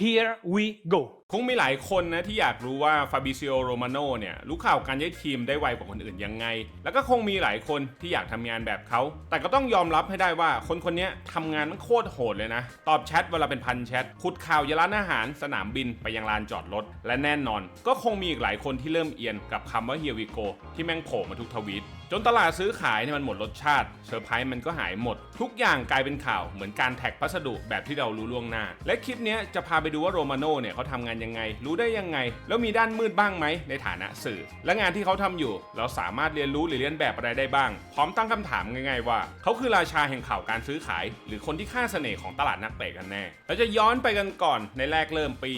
Here we go คงมีหลายคนนะที่อยากรู้ว่าฟาบิซิโอโรมาโนเนี่ยรู้ข่าวการย้ายทีมได้ไวกว่าคนอื่นยังไง แล้วก็คงมีหลายคนที่อยากทำงานแบบเขา แต่ก็ต้องยอมรับให้ได้ว่าคนคนนี้ทำงานมันโคตรโหดเลยนะ ตอบแชทเวลาเป็นพันแชทขุดข่าวยาร้านอาหาร สนามบินไปยังลานจอดรถ และแน่นอน ก็คงมีอีกหลายคนที่เริ่มเอียนกับคำว่าเฮียวิโกที่แม่งโผล่มาทุกทวีต จนตลาดซื้อขายเนี่ยมันหมดรสชาติเซอร์ไพรส์มันก็หายหมด ทุกอย่างกลายเป็นข่าวเหมือนการแท็กพัสดุแบบที่เรารู้ล่วงหน้า และคลิปนี้จะพาไปดูว่าโรมาโน่เนี่ยเขาทำงานยังไง รู้ได้ยังไง แล้วมีด้านมืดบ้างไหมในฐานะสื่อ และงานที่เขาทำอยู่ เราสามารถเรียนรู้หรือเรียนแบบอะไรได้บ้าง พร้อมตั้งคำถามง่ายๆว่าเขาคือราชาแห่งข่าวการซื้อขาย หรือคนที่ฆ่าเสน่ห์ของตลาดนักเตะกันแน่เราจะย้อนไปกันก่อนในแรกเริ่มปี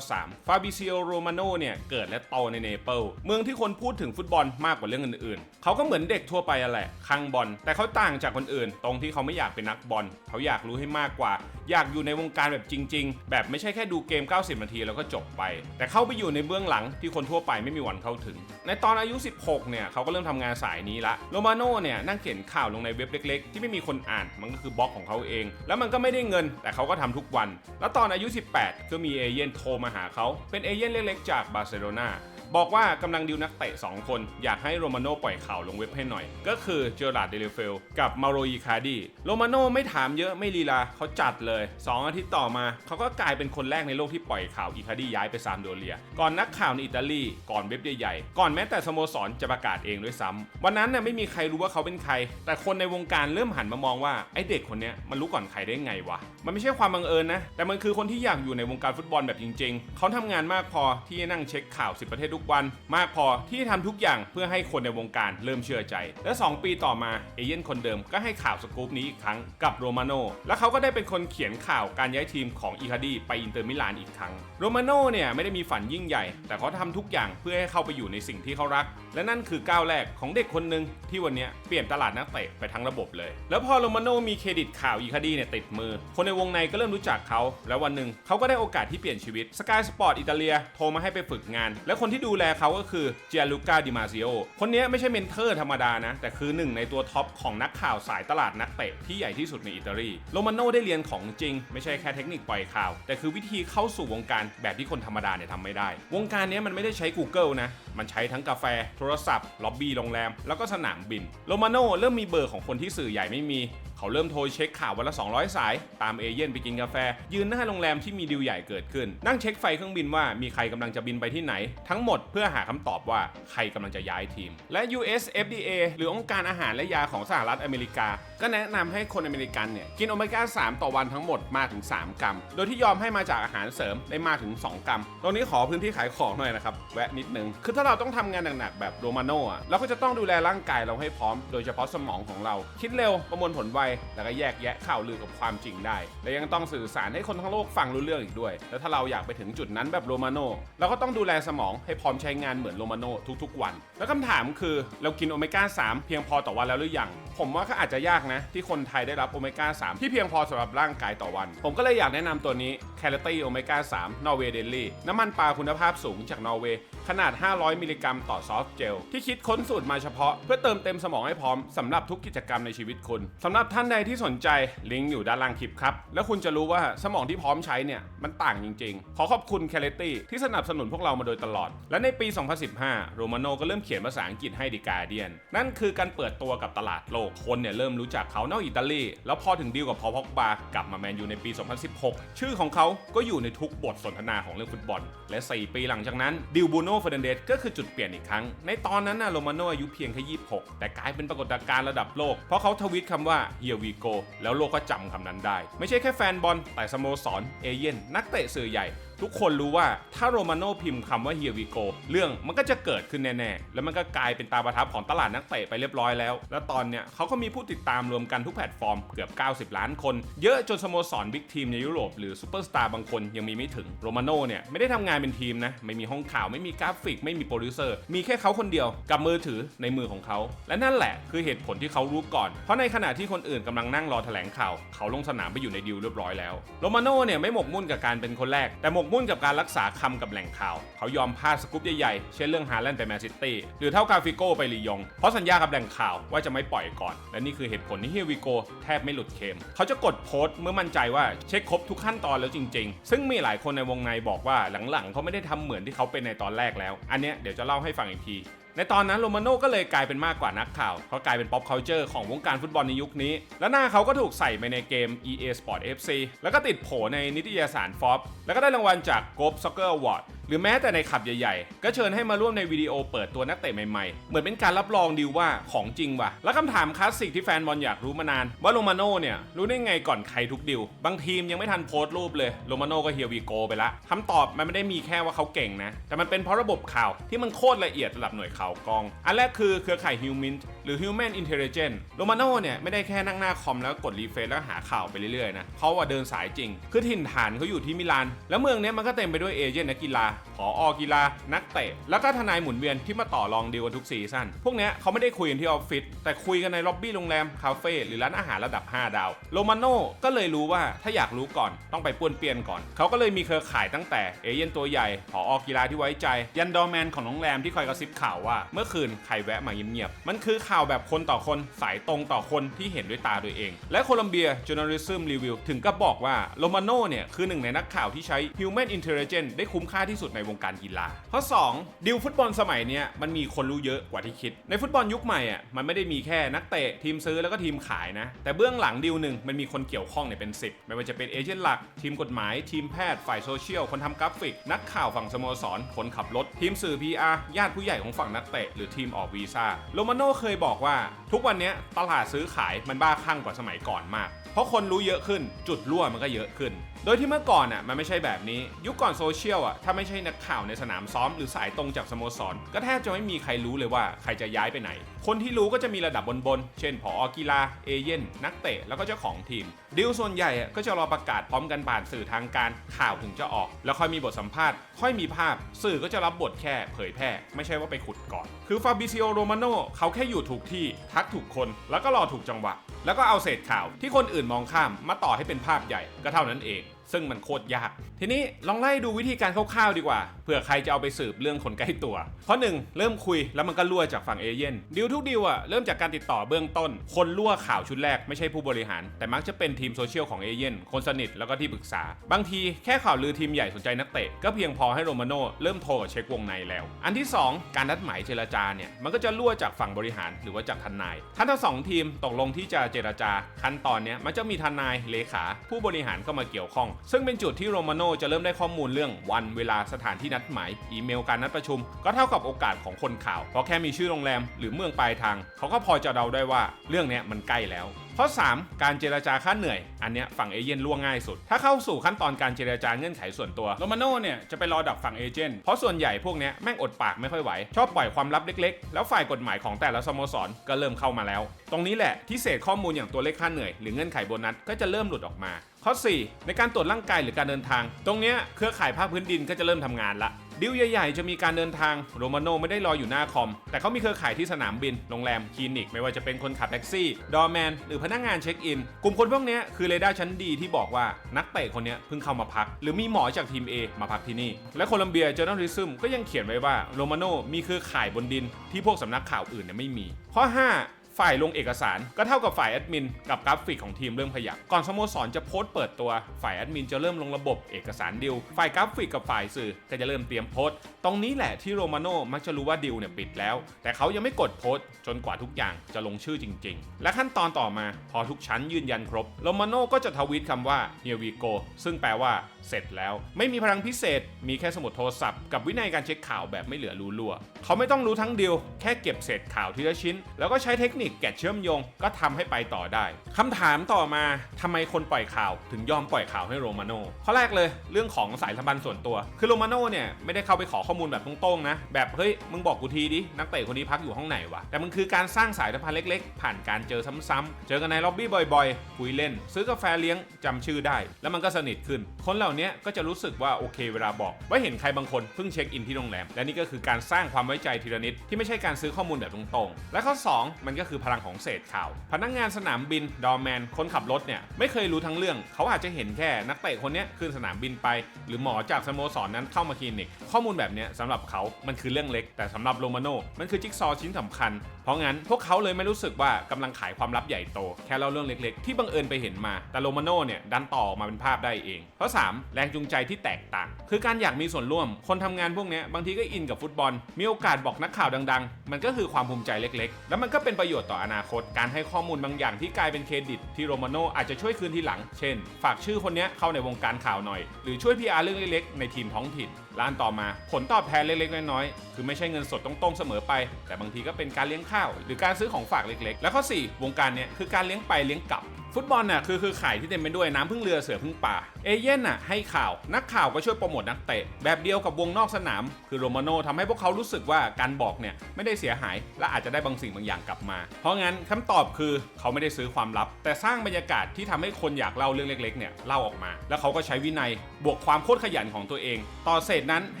1993 ฟาบิซิโอโรมาโนเนี่ยเกิดและโตในเนเปิลเมืองที่คนพูดถึงฟุตบอลมากกว่าเรื่องอื่นๆเขาก็เหมือนเด็กทั่วไปอะแหละคังบอลแต่เขาต่างจากคนอื่น ตรงที่เขาไม่อยากเป็นนักบอลเขาอยากรู้ให้มากกว่า อยากอยู่ในวงการแบบจริง ๆ แบบไม่ใช่แค่ดูเกม 90 นาทีแล้วก็จบไป แต่เข้าไปอยู่ในเบื้องหลังที่คนทั่วไปไม่มีวันเข้าถึง ในตอนอายุ 16 เนี่ยเขาก็เริ่มทำงานสายนี้ละโรมาโน่เนี่ยนั่งเขียนข่าวลงในเว็บเล็ก ๆ ที่ไม่มีคนอ่านมันก็คือบล็อกของเขาเอง แล้วมันก็ไม่ได้เงิน แต่เขาก็ทำทุกวัน แล้วตอนอายุ 18 ก็มีเอเย่นโทรมาหาเขาเป็นเอเย่นเล็กๆจากบาร์เซโลนา บอกว่ากำลังดิวนักเตะ 2 คน อยากให้โรมาโน่ปล่อยข่าวลงเว็บให้หน่อย ก็คือเจอร์ราร์ดเดลเฟลกับมาโรอีคาดีโรมาโน่ไม่ถามเยอะไม่ลีลาเขาจัดเลย 2 อาทิตย์ต่อมา เขาก็กลายเป็นคนแรกในโลกที่ปล่อยข่าวอีคาดีย้ายไปซามโดเรีย ก่อนนักข่าวในอิตาลีก่อนเว็บใหญ่ๆ ก่อนแม้แต่สโมสรจะประกาศเองด้วยซ้ำวันนั้นน่ะไม่มีใครรู้ว่าเขาเป็นใคร แต่คนในวงการเริ่มหันมามองว่าไอเด็กคนนี้มันรู้ก่อนใครได้ไงวะมันไม่ใช่ความบังเอิญนะแต่มันคือคนที่อยากอยู่ในวงการฟุตบอลแบบจริง ๆ เขาทำงานมากพอที่จะนั่งเช็คข่าว10ประเทศทุกวันมากพอที่จะทำทุกอย่างเพื่อให้คนในวงการเริ่มเชื่อใจ และ 2 ปีต่อมาเอเย่นคนเดิมก็ให้ข่าวสกู๊ปนี้อีกครั้งกับโรมาโน่และเขาก็ได้เป็นคนเขียนข่าวการย้ายทีมของอีคาดีไปอินเตอร์มิลานอีกครั้งโรมาโน่เนี่ยไม่ได้มีฝันยิ่งใหญ่ แต่เขาทำทุกอย่างเพื่อให้เข้าไปอยู่ในสิ่งที่เขารัก และนั่นคือก้าวแรกของเด็กคนหนึ่งที่วันนี้เปลี่ยนตลาดนักเตะไปทั้งระบบเลย แล้วพอโรมาโน่มีเครดิตข่าวอีคาดีเนี่ยติดมือ คนในวงในก็เริ่มรู้จักเขา แล้ววันหนึ่งเขาก็ได้โอกาสที่เปลี่ยนชีวิตสกายสปอร์ตอิตาเลียโทรมาให้ไปฝึกงาน และคนที่ดููแลเขาก็คือเจียลูกาดิมาซิโอคนนี้ไม่ใช่เมนเทอร์ธรรมดานะ แต่คือหนึ่งในตัวท็อปของนักข่าวสายตลาดนักเตะที่ใหญ่ที่สุดในอิตาลีโรมาโน่ได้เรียนของจริง ไม่ใช่แค่เทคนิคปล่อยข่าว แต่คือวิธีเข้าสู่วงการแบบที่คนธรรมดาเนี่ยทำไม่ได้ วงการนี้มันไม่ได้ใช้ Google นะ มันใช้ทั้งกาแฟ โทรศัพท์ ล็อบบี้โรงแรม แล้วก็สนามบินโรมาโน่เริ่มมีเบอร์ของคนที่สื่อใหญ่ไม่มีเขาเริ่มโทรเช็คข่าววันละ 200 สาย ตามเอเย่นไปกินกาแฟ ยืนหน้าโรงแรมที่มีดีลใหญ่เกิดขึ้น นั่งเช็คไฟเครื่องบินว่ามีใครกำลังจะบินไปที่ไหน ทั้งหมดเพื่อหาคำตอบว่าใครกำลังจะย้ายทีม และ US FDA หรือองค์การอาหารและยาของสหรัฐอเมริกา ก็แนะนำให้คนอเมริกันเนี่ยกินโอเมก้า 3 ต่อวันทั้งหมดมากถึง 3 กรัม โดยที่ยอมให้มาจากอาหารเสริมได้มากถึง 2 กรัม ตรงนี้ขอพื้นที่ขายของหน่อยนะครับแวะนิดนึง คือถ้าเราต้องทำงานหนักๆแบบโรมาโน่เราก็จะต้องดูแลร่างกายเราให้พร้อม โดยเฉพาะสมองของเรา คิดเร็วประมวลผลไวแล้วก็แยกแยะข่าวลือกับความจริงได้ และยังต้องสื่อสารให้คนทั้งโลกฟังรู้เรื่องอีกด้วย แล้วถ้าเราอยากไปถึงจุดนั้นแบบโรมาโน่เราก็ต้องดูแลสมองให้พร้อมใช้งานเหมือนโรมาโน่ทุกๆ วัน แล้วคำถามคือเรากินโอเมก้า3 เพียงพอต่อวันแล้วหรือยัง ผมว่าก็อาจจะยากนะ ที่คนไทยได้รับโอเมก้า3 ที่เพียงพอสำหรับร่างกายต่อวัน ผมก็เลยอยากแนะนำตัวนี้ c a l i t y Omega 3 Norway Daily น้ำมันปลาคุณภาพสูงจากนอร์เวย์ขนาด 500 มิลลิกรัมต่อซอฟต์เจลที่คิดค้นสูตรมาเฉพาะ เพื่อเติมเต็มสมองให้พร้อมสำหรับทุกกิจกรรมในชีวิตคุณสำหรับท่านใดที่สนใจลิงก์อยู่ด้านล่างคลิปครับ แล้วคุณจะรู้ว่าสมองที่พร้อมใช้เนี่ยมันต่างจริง ๆ ขอขอบคุณ c a l i t y ที่สนับสนุนพวกเรามาโดยตลอด และในปี 2015 โรมาโนก็เริ่มเขียนภาษาอังกฤษให้ดิกาเดียน นั่นคือการเปิดตัวกับตลาดโลกคนเนี่ยเริ่มรู้จักเขานอกอิตาลีแล้วพอถึงดีลกับพอพอกบากลับมาแมนยูในปี 2016 ชื่อของเขาก็อยู่ในทุกบทสนทนาของเรื่องฟุตบอล และ 4 ปีหลังจากนั้นดิลบูโนเฟรนเดสก็คือจุดเปลี่ยนอีกครั้ง ในตอนนั้นนะโรมาโนอายุเพียงแค่ 26 แต่กลายเป็นปรากฏการณ์ระดับโลก เพราะเขาทวิตคำว่า here we go แล้วโลกก็จำคำนั้นได้ ไม่ใช่แค่แฟนบอลแต่สโมสรเอเย่นนักเตะสื่อใหญ่ ทุกคนรู้ว่าถ้าโรมาโน่พิมพ์คำว่า here we go เรื่องมันก็จะเกิดขึ้นแน่ๆ แล้วมันก็กลายเป็นตาประทับของตลาดนักเตะไปเรียบร้อยแล้ว แล้วตอนเนี้ยเขาก็มีผู้ติดตามรวมกันทุกแพลตฟอร์มเกือบ 90 ล้านคน เยอะจนสโมสรบิ๊กทีมในยุโรปหรือซูเปอร์สตาร์บางคนยังมีไม่ถึงโรมาโน่เนี่ยไม่ได้ทำงานเป็นทีมนะไม่มีห้องข่าวไม่มีกราฟิก ไม่มีโปรดิวเซอร์มีแค่เขาคนเดียวกับมือถือในมือของเขาและนั่นแหละคือเหตุผลที่เขารู้ก่อน เพราะในขณะที่คนอื่นกำลังนั่งรอแถลงข่าว เขาลงสนามไปอยู่ในดิวเรียบร้อยแล้วโรมาโน่เนี่ยไม่หมกมุ่นกับการเป็นคนแรกแต่หมกกมุ่นกับการรักษาคำกับแหล่งข่าว เขายอมพลาดสกู๊ปใหญ่ๆ เช่นเรื่องฮาแลนด์ไปแมนซิตี้ หรือเท่ากาฟิโก้ไปลียง เพราะสัญญากับแหล่งข่าวว่าจะไม่ปล่อยก่อน และนี่คือเหตุผลที่เฮียวิโกแทบไม่หลุดเค็ม เขาจะกดโพสต์เมื่อมั่นใจว่าเช็คครบทุกขั้นตอนแล้วจริงๆ ซึ่งมีหลายคนในวงในบอกว่าหลังๆ เขาไม่ได้ทำเหมือนที่เขาเป็นในตอนแรกแล้ว อันเนี้ยเดี๋ยวจะเล่าให้ฟังอีกที ในตอนนั้นโรมาโน่ก็เลยกลายเป็นมากกว่านักข่าวเขากลายเป็น pop culture ของวงการฟุตบอลในยุคนี้ และหน้าเขาก็ถูกใส่ไปในเกม EA Sport FC แล้วก็ติดโผในนิตยสาร Forbes แล้วก็ได้รางวัลจาก Globe Soccer Award หรือแม้แต่ในขับใหญ่ๆ ก็เชิญให้มาร่วมในวิดีโอเปิดตัวนักเตะใหม่ๆ เหมือนเป็นการรับรองดีลว่าของจริงว่ะ แล้วคำถามคลาสสิกที่แฟนบอลอยากรู้มานาน ว่าโรมาโน่เนี่ย รู้ได้ไงก่อนใครทุกดิว บางทีมยังไม่ทันโพสต์รูปเลย โรมาโน่ก็เฮียวีโกไปละคำตอบมันไม่ได้มีแค่ว่าเขาเก่งนะ แต่มันเป็นเพราะระบบข่าวที่มันโคตรละเอียดระดับหน่วยข่าวกอง อันแรกคือเครือข่ายฮิวมิน หรือ Human Intelligence โรมาโน่เนี่ยไม่ได้แค่นั่งหน้าคอมแล้วกดรีเฟรชแล้วหาข่าวไปเรื่อยๆนะเขาว่าเดินสายจริง คือถิ่นฐานเขาอยู่ที่มิลาน แล้วเมืองนี้มันก็เต็มไปด้วยเอเจนต์นักกีฬาผออกีฬา นักเตะ แล้วก็ทนายหมุนเวียนที่มาต่อรองดีลกันทุกซีซั่น พวกนี้เขาไม่ได้คุยกันที่ออฟฟิศแต่คุยกันในล็อบบี้โรงแรมคาเฟ่หรือร้านอาหารระดับ 5 ดาว โรมาโน่ก็เลยรู้ว่าถ้าอยากรู้ก่อนต้องไปป้วนเปี้ยนก่อน เขาก็เลยมีเครือข่ายตั้งแต่เอเย่นต์ตัวใหญ่ผออกีฬาที่ไว้ใจ ยันดอร์แมนของโรงแรมที่คอยกระซิบข่าวว่า เมื่อคืนใครแวะมาเงียบๆมันคือข่่าวแบบคนต่อคนสายตรงต่อคนที่เห็นด้วยตาตัวเอง และโคลัมเบีย Journalism Review ถึงกับบอกว่าโรมาโน่เนี่ยคือหนึ่งในนักข่าวที่ใช้ Human Intelligence ได้คุ้มค่าที่สุดในวงการกีฬาข้อ2ดิวฟุตบอลสมัยเนี้ยมันมีคนรู้เยอะกว่าที่คิด ในฟุตบอลยุคใหม่อะมันไม่ได้มีแค่นักเตะทีมซื้อแล้วก็ทีมขายนะ แต่เบื้องหลังดิวหนึ่งมันมีคนเกี่ยวข้องเนี่ยเป็น 10 ไม่ว่าจะเป็นเอเจนต์หลัก ทีมกฎหมาย ทีมแพทย์ฝ่ายโซเชียลคนทำกราฟิก นักข่าวฝั่งสโมสรคนขับรถ ทีมสื่อ PR ญาติผู้ใหญ่ของฝั่งนักเตะหรือทีมออกวีซ่าโรมาโน่เคยบอกว่าทุกวันนี้ตลาดซื้อขายมันบ้าคลั่งกว่าสมัยก่อนมาก เพราะคนรู้เยอะขึ้นจุดรั่วมันก็เยอะขึ้น โดยที่เมื่อก่อนอะมันไม่ใช่แบบนี้ ยุคก่อนโซเชียลอะถ้าไม่ใช่นักข่าวในสนามซ้อมหรือสายตรงจากสโมสร ก็แทบจะไม่มีใครรู้เลยว่าใครจะย้ายไปไหน คนที่รู้ก็จะมีระดับบนๆ เช่นผอกีฬาเอเย่นนักเตะแล้วก็เจ้าของทีมดีลส่วนใหญ่อะก็จะรอประกาศพร้อมกันผ่านสื่อทางการข่าวถึงจะออก แล้วค่อยมีบทสัมภาษณ์ ค่อยมีภาพ สื่อก็จะรับบทแค่เผยแพร่ ไม่ใช่ว่าไปขุดก่อน คือฟาบิซิโอโรมาโนเขาแค่อยู่ถูกที่ทักถูกคน แล้วก็รอถูกจังหวะ แล้วก็เอาเศษข่าวที่คนอื่นมองข้ามมาต่อให้เป็นภาพใหญ่ก็เท่านั้นเอง ซึ่งมันโคตรยาก ทีนี้ลองไล่ดูวิธีการคร่าวๆดีกว่าเผื่อใครจะเอาไปสืบเรื่องคนใกล้ตัว เพราะหนึ่งเริ่มคุยแล้วมันก็รั่วจากฝั่งเอเย่นดิวทุกดิวอะเริ่มจากการติดต่อเบื้องต้น คนรั่วข่าวชุดแรกไม่ใช่ผู้บริหาร แต่มักจะเป็นทีมโซเชียลของเอเย่นคนสนิทแล้วก็ที่ปรึกษา บางทีแค่ข่าวลือทีมใหญ่สนใจนักเตะก็เพียงพอให้โรมาโน่เริ่มโทรกับเช็ควงในแล้ว อันที่สองการนัดหมายเจรจาเนี่ยมันก็จะรั่วจากฝั่งบริหารหรือว่าจากทนายถ้าทั้งสองทีมตกลงที่จะเจรจาขั้นตอนเนี้ยมันจะมีทนายเลขา ผู้บริหารเข้ามาเกี่ยวข้องซึ่งเป็นจุดที่โรมาโน่จะเริ่มได้ข้อมูลเรื่องวันเวลาสถานที่นัดหมาย อีเมลการนัดประชุม ก็เท่ากับโอกาสของคนข่าว เพราะแค่มีชื่อโรงแรมหรือเมืองปลายทาง เขาก็พอจะเดาได้ว่าเรื่องนี้มันใกล้แล้ว ข้อ 3 การเจรจาค่าเหนื่อย อันเนี้ยฝั่งเอเย่นล่วงง่ายสุด ถ้าเข้าสู่ขั้นตอนการเจรจาเงื่อนไขส่วนตัวโรมาโน่เนี่ยจะไปรอดับฝั่งเอเจนต์เพราะส่วนใหญ่พวกเนี้ยแม่งอดปากไม่ค่อยไหว ชอบปล่อยความลับเล็กๆ แล้วฝ่ายกฎหมายของแต่ละสโมสรก็เริ่มเข้ามาแล้ว ตรงนี้แหละที่เศษข้อมูลอย่างตัวเลขค่าเหนื่อยหรือเงื่อนไขโบนัสก็จะเริ่มหลุดออกมา ข้อ 4 ในการตรวจร่างกายหรือการเดินทาง ตรงเนี้ยเครือข่ายภาคพื้นดินก็จะเริ่มทำงานละ ดิวใหญ่ๆ จะมีการเดินทางโรมาโนไม่ได้รออยู่หน้าคอม แต่เขามีเครือข่ายที่สนามบิน โรงแรม คลินิก ไม่ว่าจะเป็นคนขับแท็กซี่ ดอร์แมน หรือพนักงานเช็คอิน กลุ่มคนพวกนี้คือเรดาร์ชั้นดีที่บอกว่านักเตะคนนี้เพิ่งเข้ามาพัก หรือมีหมอจากทีม A มาพักที่นี่ และโคลัมเบีย Journalism ก็ยังเขียนไว้ว่าโรมาโนมีเครือข่ายบนดินที่พวกสำนักข่าวอื่นเนี่ยไม่มีข้อ5 ฝ่ายลงเอกสารก็เท่ากับฝ่ายแอดมินกับกราฟิกของทีมเริ่มขยับ ก่อนสโมสรจะโพสต์เปิดตัว ฝ่ายแอดมินจะเริ่มลงระบบเอกสารดิว ฝ่ายกราฟิกกับฝ่ายสื่อก็จะเริ่มเตรียมโพสต์ ตรงนี้แหละที่โรมาโน่มักจะรู้ว่าดิวเนี่ยปิดแล้ว แต่เขายังไม่กดโพสต์จนกว่าทุกอย่างจะลงชื่อจริง ๆ และขั้นตอนต่อมาพอทุกชั้นยืนยันครบโรมาโน่ก็จะทวีตคำว่า here we go ซึ่งแปลว่าเสร็จแล้วไม่มีพลังพิเศษ มีแค่สมุดโทรศัพท์กับวินัยการเช็คข่าวแบบไม่เหลือรูรั่วเขาไม่ต้องรู้ทั้งดิวแค่เก็บเศษข่าวทีละชิ้น แล้วก็ใช้เทคนิคแกะเชื่อมโยงก็ทำให้ไปต่อได้คำถามต่อมาทำไมคนปล่อยข่าว ถึงยอมปล่อยข่าวให้โรมาโน่ข้อแรกเลยเรื่องของสายสัมพันธ์ส่วนตัว คือโรมาโน่เนี่ยไม่ได้เข้าไปขอข้อมูลแบบตรงๆนะ แบบเฮ้ยมึงบอกกูทีดินักเตะคนนี้พักอยู่ห้องไหนวะแต่มันคือการสร้างสายสัมพันธ์เล็กๆ ผ่านการเจอซ้ำๆเจอกันในล็อบบี้บ่อยๆคุยเล่น ซื้อกาแฟเลี้ยงจำชื่อได้ แล้วมันก็สนิทขึ้น คนเหล่านี้ก็จะรู้สึกว่าโอเคเวลาบอก ว่าเห็นใครบางคนเพิ่งเช็คอินที่โรงแรมและนี่ก็คือการสร้างความไว้ใจทีละนิดที่ไม่ใช่การซื้อข้อมูลแบบตรงๆ และข้อ 2 มันก็คืือพลังของเศษข่าว พนักงานสนามบินดอร์แมนคนขับรถเนี่ยไม่เคยรู้ทั้งเรื่อง เขาอาจจะเห็นแค่นักเตะคนนี้ขึ้นสนามบินไป หรือหมอจากสโมสรนั้นเข้ามาคลินิก ข้อมูลแบบนี้สำหรับเขามันคือเรื่องเล็ก แต่สำหรับโรมาโน่มันคือจิ๊กซอว์ชิ้นสำคัญ เพราะงั้นพวกเขาเลยไม่รู้สึกว่ากำลังขายความลับใหญ่โต แค่เล่าเรื่องเล็ก ๆ ที่บังเอิญไปเห็นมา แต่โรมาโน่เนี่ยดันต่อออกมาเป็นภาพได้เองข้อ3แรงจูงใจที่แตกต่าง คือการอยากมีส่วนร่วม คนทำงานพวกนี้บางทีก็อินกับฟุตบอล มีโอกาสบอกนักข่าวดัง ๆ มันก็คือความภูมิใจเล็ก ๆ แล้วมันก็เป็นประโยชน์ต่ออนาคต การให้ข้อมูลบางอย่างที่กลายเป็นเครดิตที่โรมาโน่อาจจะช่วยคืนทีหลัง เช่น ฝากชื่อคนนี้เข้าในวงการข่าวหน่อย หรือช่วย PR เรื่องเล็กๆในทีมท้องถิ่นล้านต่อมา ผลตอบแทนเล็กๆน้อยๆคือไม่ใช่เงินสดตรงๆเสมอไป แต่บางทีก็เป็นการเลี้ยงข้าว หรือการซื้อของฝากเล็กๆ แล้วข้อ 4 วงการเนี้ยคือการเลี้ยงไปเลี้ยงกลับ ฟุตบอลน่ะคือคือขายที่เต็มไปด้วยน้ำพึ่งเรือเสือพึ่งป่า เอเย่นน่ะให้ข่าวนักข่าวก็ช่วยโปรโมทนักเตะ แบบเดียวกับวงนอกสนาม คือโรมาโน่ทำให้พวกเขารู้สึกว่าการบอกเนี่ยไม่ได้เสียหาย และอาจจะได้บางสิ่งบางอย่างกลับมา เพราะงั้นคำตอบคือเขาไม่ได้ซื้อความลับ แต่สร้างบรรยากาศที่ทำให้คนอยากเล่าเรื่องเล็กๆเนี่ยเล่าออกมา แล้วเขาก็ใช้วินัยบวกความโคตรขยันของตัวเอง ต่อเศษนั้นใ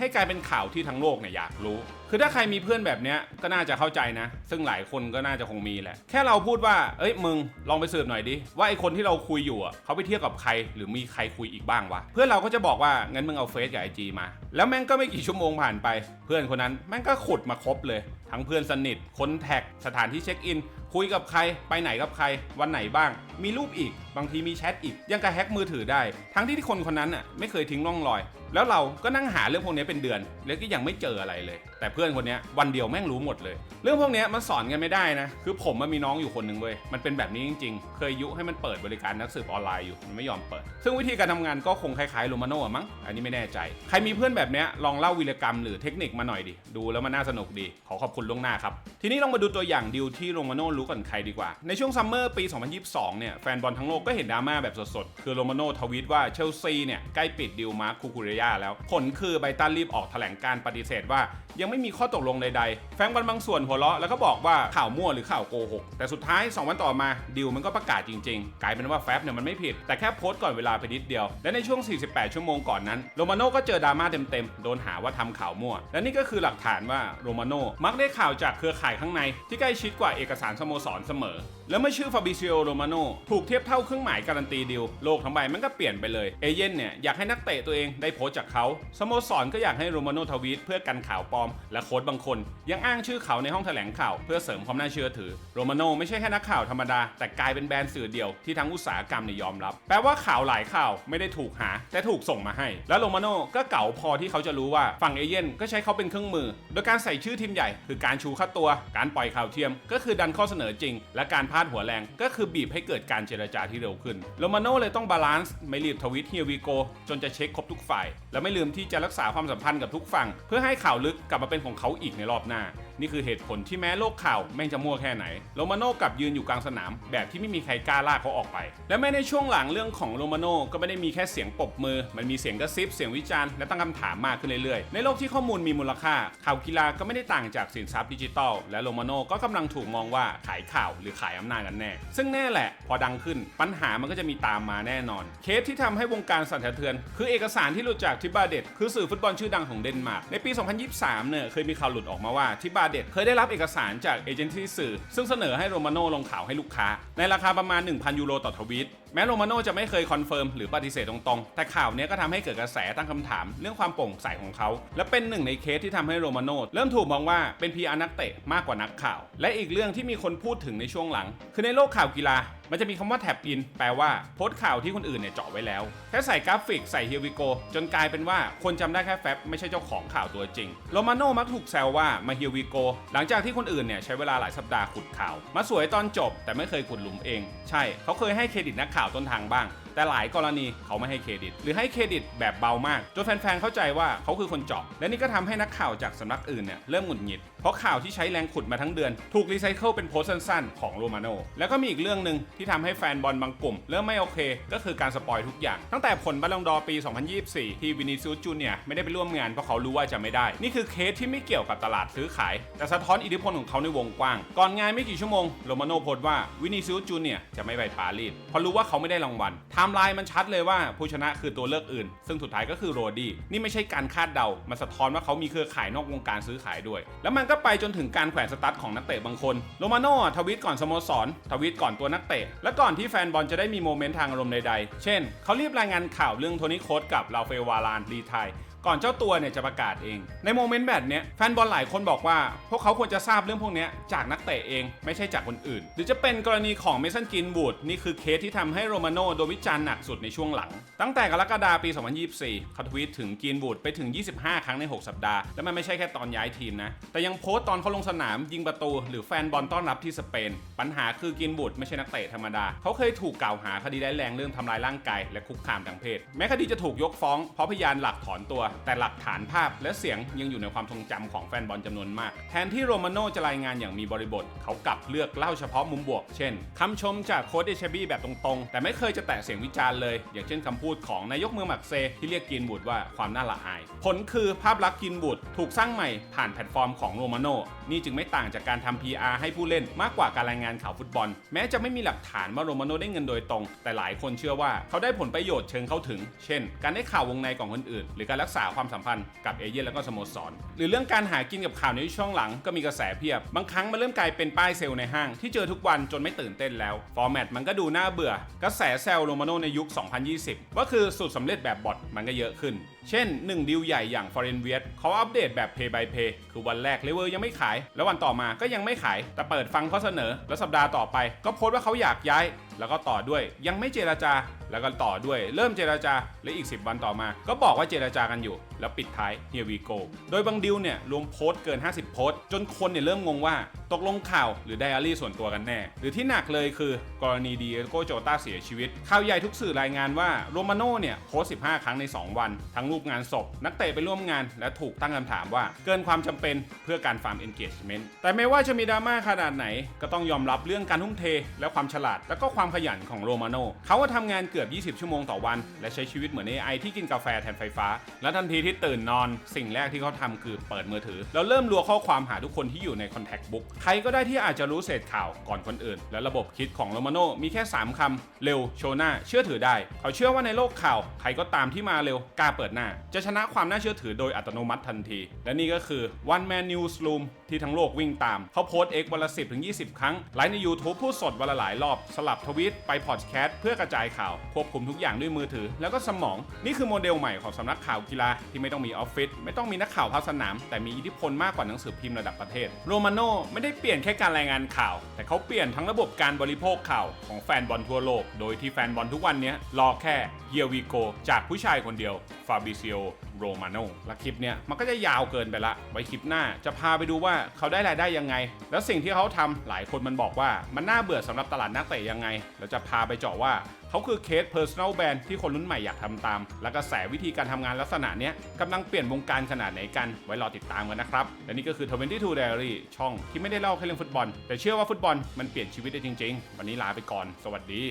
ห้กลายเป็นข่าวที่ทั้งโลกเนี่ยอยากรู้ คือถ้าใครมีเพื่อนแบบเนี้ยก็น่าจะเข้าใจนะ ซึ่งหลายคนก็น่าจะคงมีแหละ แค่เราพูดว่า เอ้ยมึงลองไปสืบหน่อยดิ ว่าไอคนที่เราคุยอยู่อะเขาไปเที่ยวกับใคร หรือมีใครคุยอีกบ้างวะ เพื่อนเราก็จะบอกว่า งั้นมึงเอาเฟซกับไอจีมา แล้วแม่งก็ไม่กี่ชั่วโมงผ่านไป เพื่อนคนนั้นแม่งก็ขุดมาครบเลย ทั้งเพื่อนสนิท คนแท็ก สถานที่เช็คอิน คุยกับใคร ไปไหนกับใคร วันไหนบ้าง มีรูปอีก บางทีมีแชทอีก ยังกระแฮกมือถือได้ ทั้งที่ที่คนคนนั้นอะไม่เคยทิ้งร่องรอย แล้วเราก็นั่งหาเรื่องพวกนี้เป็นเดือน แล้วก็ยังไม่เจออะไรเลย แต่เพื่อนคนนี้วันเดียวแม่งรู้หมดเลย เรื่องพวกนี้มันสอนกันไม่ได้นะ คือผมมันมีน้องอยู่คนหนึ่งเว้ย มันเป็นแบบนี้จริง ๆ เคยยุให้มันเปิดบริการนักสืบออนไลน์อยู่ มันไม่ยอมเปิด ซึ่งวิธีการทำงานก็คงคล้ายๆโรมาโน่อะมั้ง อันนี้ไม่แน่ใจ ใครมีเพื่อนแบบนี้ลองเล่าวีรกรรมหรือเทคนิคมาหน่อยดิ ดูแล้วมันน่าสนุกดี ขอขอบคุณล่วงหน้าครับ ทีนี้ลองมาดูตัวอย่างดิวที่โรมาโน่รู้ก่อนใครดีกว่า ในช่วงซัมเมอร์ปี 2022 เนี่ย แฟนบอลทั้งโลกก็เห็นดราม่าแบบสดๆ คือโรมาโน่ทวีตว่าเชลซีเนี่ยใกล้ปิดดิวมาร์คคูคูเรียแล้ว ผลคือไบตันรีบออกแถลงการปฏิเสธว่า ยังไม่มีข้อตกลงใดๆ แฟนบอลบางส่วนหัวเราะแล้วก็บอกว่าข่าวมั่วหรือข่าวโกหก แต่สุดท้าย 2 วันต่อมาดิวมันก็ประกาศจริงๆ กลายเป็นว่าแฟบเนี่ยมันไม่ผิด แต่แค่โพสต์ก่อนเวลาไปนิดเดียว และในช่วง 48 ชั่วโมงก่อนนั้นโรมาโน่ก็เจอดราม่าเต็มๆ โดนหาว่าทำข่าวมั่ว และนี่ก็คือหลักฐานว่าโรมาโน่มักได้ข่าวจากเครือข่ายข้างในที่ใกล้ชิดกว่าเอกสารสโมสรเสมอ แล้วเมื่อชื่อฟาบิซิโอโรมาโนถูกเทียบเท่าเรื่องหมายการันตีดิวโลกทั้งใบมันก็เปลี่ยนไปเลยเอเย่นเนี่ยอยากให้นักเตะตัวเองได้โพสจากเขาสโมสรก็อยากให้โรมาโนทวีตเพื่อกันข่าวปลอม และโค้ชบางคน ยังอ้างชื่อเขาในห้องแถลงข่าวเพื่อเสริมความน่าเชื่อถือโรมาโนไม่ใช่แค่นักข่าวธรรมดา แต่กลายเป็นแบรนด์สื่อเดียวที่ทั้งอุตสาหกรรมเนี่ยยอมรับ แปลว่าข่าวหลายข่าวไม่ได้ถูกหา แต่ถูกส่งมาให้ แล้วโรมาโนก็เก่าพอที่เขาจะรู้ว่าฝั่งเอเย่นก็ใช้เขาเป็นเครื่องมือ โดยการใส่ชื่อทีมใหญ่ คือการชูค่าตัว การปล่อยข่าวเทียม ก็คือดันข้อเสนอจริง และการพาดหัวแรงก็คือบีบให้เกิดการเจรจาที่เร็วขึ้นโรมาโน่เลยต้องบาลานซ์ไม่รีบทวิตเฮียวีโกจนจะเช็คครบทุกฝ่าย และไม่ลืมที่จะรักษาความสัมพันธ์กับทุกฝั่ง เพื่อให้ข่าวลึกกลับมาเป็นของเขาอีกในรอบหน้านี่คือเหตุผลที่แม้โลกข่าวแม่งจะมั่วแค่ไหนโรมาโน่กลับยืนอยู่กลางสนาม แบบที่ไม่มีใครกล้าลากเขาออกไป และแม้ในช่วงหลังเรื่องของโรมาโน่ก็ไม่ได้มีแค่เสียงปรบมือ มันมีเสียงกระซิบเสียงวิจารณ์และตั้งคำถามมากขึ้นเรื่อยๆ ในโลกที่ข้อมูลมีมูลค่า ข่าวกีฬาก็ไม่ได้ต่างจากสินทรัพย์ดิจิทัลและโรมาโน่ก็กำลังถูกมองว่าขายข่าวหรือขายอำนาจกันแน่ ซึ่งแน่แหละ พอดังขึ้นปัญหามันก็จะมีตามมาแน่นอน เคสที่ทำให้วงการสั่นสะเทือน คือเอกสารที่หลุดจากทิบาเดตคือสื่อฟุตบอลชื่อดังของเดนมาร์กในปี 2023 เนี่ยเคยมีข่าวหลุดออกมาว่าทิบาเดดเคยได้รับเอกสารจากเอเจนซี่สื่อ ซึ่งเสนอให้โรมาโน่ลงข่าวให้ลูกค้า ในราคาประมาณ 1,000 ยูโรต่อทวีต แม้โรมาโน่จะไม่เคยคอนเฟิร์มหรือปฏิเสธตรงๆ แต่ข่าวเนี้ยก็ทำให้เกิดกระแสตั้งคำถาม เรื่องความโปร่งใสของเขา และเป็นหนึ่งในเคสที่ทำให้โรมาโน่เริ่มถูกมองว่าเป็นพีอานักเตะมากกว่านักข่าว และอีกเรื่องที่มีคนพูดถึงในช่วงหลัง คือในโลกข่าวกีฬามันจะมีคำว่าแท็บอินแปลว่าโพสต์ข่าวที่คนอื่นเนี่ยเจาะไว้แล้ว แค่ใส่กราฟิกใส่เฮียวิโกจนกลายเป็นว่าคนจำได้แค่แฟบไม่ใช่เจ้าของข่าวตัวจริง โรมาโน่มักถูกแซวว่ามาเฮียวิโกหลังจากที่คนอื่นเนี่ยใช้เวลาหลายสัปดาห์ขุดข่าว มาสวยตอนจบ แต่ไม่เคยขุดหลุมเอง ใช่ เขาเคยให้เครดิตนักข่าวต้นทางบ้าง แต่หลายกรณีเขาไม่ให้เครดิต หรือให้เครดิตแบบเบามากจนแฟนๆเข้าใจว่าเขาคือคนเจาะและนี่ก็ทำให้นักข่าวจากสำนักอื่นเนี่ยเริ่มหงุดหงิด เพราะข่าวที่ใช้แรงขุดมาทั้งเดือน ถูกรีไซเคิลเป็นโพสต์สั้นๆของโรมาโนแล้วก็มีอีกเรื่องหนึ่งที่ทำให้แฟนบอลบางกลุ่ม เริ่มไม่โอเค ก็คือการสปอยทุกอย่าง ตั้งแต่ผลบอลลงดอปี 2024 ที่วินิซิอุสจูเนียไม่ได้ไปร่วมงานเพราะเขารู้ว่าจะไม่ได้ นี่คือเคสที่ไม่เกี่ยวกับตลาดซื้อขาย แต่สะท้อนอิทธิพลของเขาในวงกว้าง ก่อนงานไม่กี่ชั่วโมงโรมาโนโพสต์ว่าวินิซิอุสจูเนียจะไม่ไปปารีสเพราะรู้ว่าเขาไม่ได้รางวัลทม์ไลน์มันชัดเลยว่าผู้ชนะคือตัวเลือกอื่น ซึ่งสุดท้ายก็คือโรดี้นี่ไม่ใช่การคาดเดามันสะท้อนว่าเขามีเครือข่ายนอกวงการซื้อขายด้วย แล้วมันก็ไปจนถึงการแขวนสตั๊ดของนักเตะบางคนโรมาโน่ทวิตก่อนสโมสรทวิตก่อนตัวนักเตะ และก่อนที่แฟนบอลจะได้มีโมเมนต์ทางอารมณ์ใดๆ เช่น เขารีบรายงานข่าวเรื่องโทนี่โค้ดกับลาเฟวาลานรีไทย ก่อนเจ้าตัวเนี่ยจะประกาศเอง ในโมเมนต์แบบเนี้ยแฟนบอลหลายคนบอกว่า พวกเขาควรจะทราบเรื่องพวกนี้จากนักเตะเองไม่ใช่จากคนอื่น หรือจะเป็นกรณีของเมสันกินบูดนี่คือเคสที่ทำให้โรมาโน่โดนวิจารณ์หนักสุดในช่วงหลัง ตั้งแต่กรกฎาคมปี 2024เขาทวีตถึงกินบูดไปถึง 25 ครั้งใน 6 สัปดาห์ และมันไม่ใช่แค่ตอนย้ายทีมนะ แต่ยังโพสต์ตอนเขาลงสนามยิงประตู หรือแฟนบอลต้อนรับที่สเปน ปัญหาคือกินบูดไม่ใช่นักเตะธรรมดา เขาเคยถูกกล่าวหาคดีร้ายแรงเรื่องทำลายร่างกายและคุกคามทางเพศ แม้คดีจะถูกยกฟ้องเพราะพยานหลักถอนตัวแต่หลักฐานภาพและเสียงยังอยู่ในความทรงจำของแฟนบอลจำนวนมาก แทนที่โรมาโน่จะรายงานอย่างมีบริบท เขากลับเลือกเล่าเฉพาะมุมบวก เช่นคำชมจากโค้ชเอชบี้แบบตรงๆ แต่ไม่เคยจะแตะเสียงวิจารณ์เลย อย่างเช่นคำพูดของนายกเมืองมักเซที่เรียกกินบูดว่าความน่าละอาย ผลคือภาพลักษณ์กินบูดถูกสร้างใหม่ผ่านแพลตฟอร์มของโรมาโน่นี่จึงไม่ต่างจากการทำ PR ให้ผู้เล่นมากกว่าการรายงานข่าวฟุตบอล แม้จะไม่มีหลักฐานว่าโรมาโน่ได้เงินโดยตรง แต่หลายคนเชื่อว่าเขาได้ผลประโยชน์เชิงเข้าถึง เช่น การได้ข่าววงในของคนอื่น หรือการรักษาความสัมพันธ์กับเอเย่นและก็สโมสร หรือเรื่องการหากินกับข่าวในช่วงหลังก็มีกระแสเพียบ บางครั้งมันเริ่มกลายเป็นป้ายเซลล์ในห้างที่เจอทุกวันจนไม่ตื่นเต้นแล้ว ฟอร์แมตมันก็ดูน่าเบื่อ กระแสเซลโรมาโนในยุค 2020 ว่าคือสูตรสำเร็จแบบบอทมันก็เยอะขึ้น เช่น 1ดิวใหญ่อย่าง f o r e i g n v i e t เขาอัปเดตแบบ Pay by Pay คือวันแรกเลเวอร์ยังไม่ขาย แล้ววันต่อมาก็ยังไม่ขาย แต่เปิดฟังข้อเสนอ แล้วสัปดาห์ต่อไป ก็โพสต์ว่าเขาอยากย้าย แล้วก็ต่อด้วยยังไม่เจราจา แล้วก็ต่อด้วย เริ่มเจราจา และอีก 10 วันต่อมา ก็บอกว่าเจราจากันอยู่ แล้วปิดท้าย Here we go โดยบางดิวเนี่ยรวมโพสต์เกิน 50 โพสต์ จนคนเนี่ยเริ่มงงว่าตกลงข่าวหรือไดอารี่ส่วนตัวกันแน่ หรือที่หนักเลยคือกรณีดีเอโกโจตาเสียชีวิตข่าวใหญ่ทุกสื่อรายงานว่าโรมาโน่เนี่ยโพสต์15 ครั้งใน 2 วันทั้งรูปงานศพ นักเตะไปร่วมงาน และถูกตั้งคำถามว่าเกินความจำเป็นเพื่อการฟาร์ม engagement แต่ไม่ว่าจะมีดราม่าขนาดไหน ก็ต้องยอมรับเรื่องการทุ่มเท และความฉลาด และก็ความขยันของโรมาโนเขาว่าทำงานเกือบ 20 ชั่วโมงต่อวัน และใช้ชีวิตเหมือน AI ที่กินกาแฟแทนไฟฟ้า และทันทีที่ตื่นนอน สิ่งแรกที่เขาทำคือเปิดมือถือ แล้วเริ่มรัวข้อความหาทุกคนที่อยู่ใน contact book ใครก็ได้ที่อาจจะรู้เศษข่าวก่อนคนอื่น และระบบคิดของโรมาโนมีแค่ 3คำเร็วโชน้าเชื่อถือได้ เขาเชื่อว่าในโลกข่าวใครก็ตามที่มาเร็วกล้าเปิดหน้าจะชนะความน่าเชื่อถือโดยอัตโนมัติทันที และนี่ก็คือ one man newsroom ที่ทั้งโลกวิ่งตาม เขาโพสต์ X วันละ 10 ถึง 20 ครั้ง ไลฟ์ใน YouTube พูดสดวันละหลายรอบ สลับทวีตไปพอดแคสต์เพื่อกระจายข่าว ควบคุมทุกอย่างด้วยมือถือ แล้วก็สมอง นี่คือโมเดลใหม่ของสำนักข่าวกีฬาที่ไม่ต้องมีออฟฟิศไม่ต้องมีนักข่าวภาคสนาม แต่มีอิทธิพลมากกว่าหนังสือพิมพ์ระดับประเทศโรมาโน่ไม่ได้เปลี่ยนแค่การรายงานข่าว แต่เขาเปลี่ยนทั้งระบบการบริโภคข่าวของแฟนบอลทั่วโลกโดยที่แฟนบอลทุกวันนี้รอแค่เยวีโกจากผู้ชายคนเดียวฟาบิซิโอ โรมาโนและคลิปเนี่ยมันก็จะยาวเกินไปละ ไว้คลิปหน้าจะพาไปดูว่าเขาได้รายได้ยังไง แล้วสิ่งที่เขาทำหลายคนมันบอกว่ามันน่าเบื่อสำหรับตลาดนักเตะยังไงแล้วจะพาไปเจาะว่าเขาคือเคส personal brand ที่คนรุ่นใหม่อยากทำตาม และกระแสวิธีการทำงานลักษณะเนี้ยกำลังเปลี่ยนวงการขนาดไหนกันไว้รอติดตามกันนะครับและนี่ก็คือ 22 Diary ช่องที่ไม่ได้เล่าแค่เรื่องฟุตบอล แต่เชื่อว่าฟุตบอลมันเปลี่ยนชีวิตได้จริง ๆ วันนี้ลาไปก่อน สวัสดี